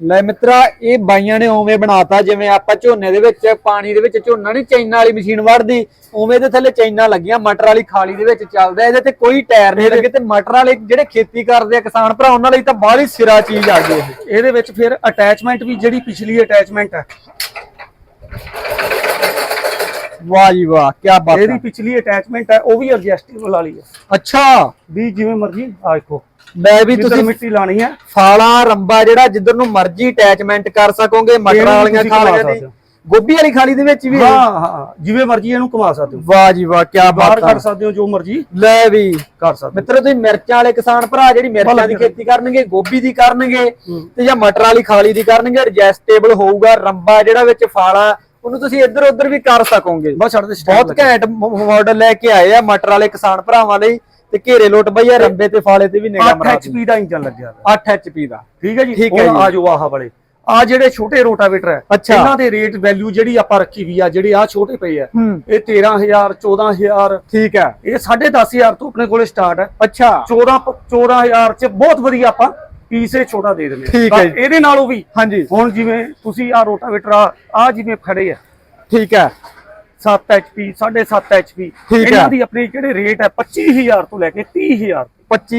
ਲੈ ਮਿੱਤਰਾ, ਇਹ ਬਾਈਆਂ ਨੇ ਉਵੇਂ ਬਣਾਤਾ, ਜਿਵੇਂ ਆਪਾਂ ਝੋਨੇ ਦੇ ਵਿੱਚ, ਪਾਣੀ ਦੇ ਵਿੱਚ ਝੋਨਾ ਨਹੀਂ, ਚੈਨਾ ਵਾਲੀ ਮਸ਼ੀਨ ਵੜਦੀ। ਉਵੇਂ ਦੇ ਥੱਲੇ ਚੈਨਾ ਲੱਗੀਆਂ, ਮਟਰ ਵਾਲੀ ਖਾਲੀ ਦੇ ਵਿੱਚ ਚੱਲਦਾ, ਇਹਦੇ ਤੇ ਕੋਈ ਟਾਇਰ ਨਹੀਂ ਲੱਗੇ, ਤੇ ਮਟਰ ਵਾਲੇ ਜਿਹੜੇ ਖੇਤੀ ਕਰਦੇ ਆ ਕਿਸਾਨ ਭਰਾ, ਉਹਨਾਂ ਲਈ ਤਾਂ ਬਾਹਲੀ ਸਿਰਾ ਚੀਜ਼ ਆ ਗਈ ਇਹ। ਇਹਦੇ ਵਿੱਚ ਫਿਰ ਅਟੈਚਮੈਂਟ ਵੀ ਜਿਹੜੀ ਪਿਛਲੀ ਅਟੈਚਮੈਂਟ ਆ ਵਾਹ ਜੀ ਵਾਹ ਕੀ ਬਾਤ ਇਹਦੀ ਹੈ। ਪਿਛਲੀ ਅਟੈਚਮੈਂਟ ਹੈ ਉਹ ਵੀ ਐਡਜਸਟੇਬਲ ਵਾਲੀ ਹੈ। ਅੱਛਾ। ਵੀ ਜਿਵੇਂ ਮਰਜ਼ੀ ਆ ਦੇਖੋ। ਮੈਂ ਵੀ ਤੁਸੀਂ ਮਿੱਟੀ ਲਾਣੀ ਹੈ। ਫਾਲਾ ਰੰਬਾ ਜਿਹੜਾ ਜਿੱਧਰ ਨੂੰ ਮਰਜ਼ੀ ਅਟੈਚਮੈਂਟ ਕਰ ਸਕੋਗੇ ਮਟਰ ਵਾਲੀਆਂ ਖਾਲੀਆਂ ਦੀ। ਗੋਭੀ ਵਾਲੀ ਖਾਲੀ ਦੇ ਵਿੱਚ ਵੀ ਹਾਂ ਹਾਂ ਜਿਵੇਂ ਮਰਜ਼ੀ ਇਹਨੂੰ ਘੁਮਾ ਸਕਦੇ ਹੋ। ਵਾਹ ਜੀ ਵਾਹ ਕੀ ਬਾਤ ਕਰ ਹੈ ਸਕਦੇ ਹੋ ਜੋ ਮਰਜ਼ੀ। ਲੈ ਵੀ। ਕਰ ਸਕਦੇ ਮਿੱਤਰੋ ਤੁਸੀਂ ਮਿਰਚਾਂ ਵਾਲੇ ਕਿਸਾਨ ਭਰਾ ਜਿਹੜੀ ਮਿਰਚਾਂ ਦੀ ਖੇਤੀ ਕਰਨਗੇ ਗੋਭੀ ਦੀ ਕਰਨਗੇ ਤੇ ਜਾਂ ਮਟਰ ਵਾਲੀ ਖਾਲੀ ਦੀ ਕਰਨਗੇ ਐਡਜਸਟੇਬਲ ਹੋਊਗਾ ਰੰਬਾ ਜਿਹੜਾ ਵਿੱਚ ਫਾਲਾ ਉਹਨੂੰ ਤੁਸੀਂ ਇੱਧਰ ਉੱਧਰ ਵੀ ਕਰ ਸਕੋਗੇ। ਬਸ ਛੱਡ ਦੇ ਬਹੁਤ ਘੈਂਟ ਮਾਡਲ ਲੈ ਕੇ ਆਏ ਆ ਮਟਰ ਵਾਲੇ ਕਿਸਾਨ ਭਰਾਵਾਂ ਲਈ ਤੇ ਘੇਰੇ ਲੋਟ ਬਈਆ ਰੰਬੇ ਤੇ ਫਾਲੇ ਤੇ ਵੀ ਨਿਗਾਹ 8 ਮਰਾ HP ਦਾ ਇੰਜਨ ਲੱਗਿਆ 8 HP ਦਾ। ਠੀਕ ਹੈ ਜੀ? ਠੀਕ ਹੈ। ਆ ਜੋ। ਆਹ ਵਾਲੇ। ਆ ਜਿਹੜੇ ਛੋਟੇ ਰੋਟਾਵੇਟਰ ਹੈ। ਇਹਨਾਂ ਦੇ ਰੇਟ ਵੈਲਿਊ ਜਿਹੜੀ ਆਪਾਂ ਰੱਖੀ ਵੀ ਆ ਜਿਹੜੇ ਆ ਛੋਟੇ ਪਏ ਆ ਇਹ 13000 14000 ਠੀਕ ਹੈ। ਇਹ 10500 ਤੋਂ ਆਪਣੇ ਕੋਲੇ ਸਟਾਰਟ ਹੈ। ਅੱਛਾ। 14 ਪ- 14000 ਚ ਬਹੁਤ ਵਧੀਆ ਆਪਾਂ ਪੀਸੇ ਛੋਟਾ ਦੇ ਦਿੰਦੇ। ਠੀਕ ਹੈ ਜੀ। ਇਹਦੇ ਨਾਲੋਂ ਵੀ ਹਾਂਜੀ ਹੁਣ ਜਿਵੇਂ ਤੁਸੀਂ ਆ ਰੋਟਾਵੇਟਰ ਆ ਆ ਜਿਵੇਂ ਖੜੇ ਆ ਠੀਕ ਹੈ 7 HP 7.5 HP ਠੀਕ ਹੈ। ਇਹਨਾਂ ਦੀ ਆਪਣੀ ਜਿਹੜੇ ਰੇਟ ਹੈ 25000 ਤੋਂ ਲੈ ਕੇ 30000 25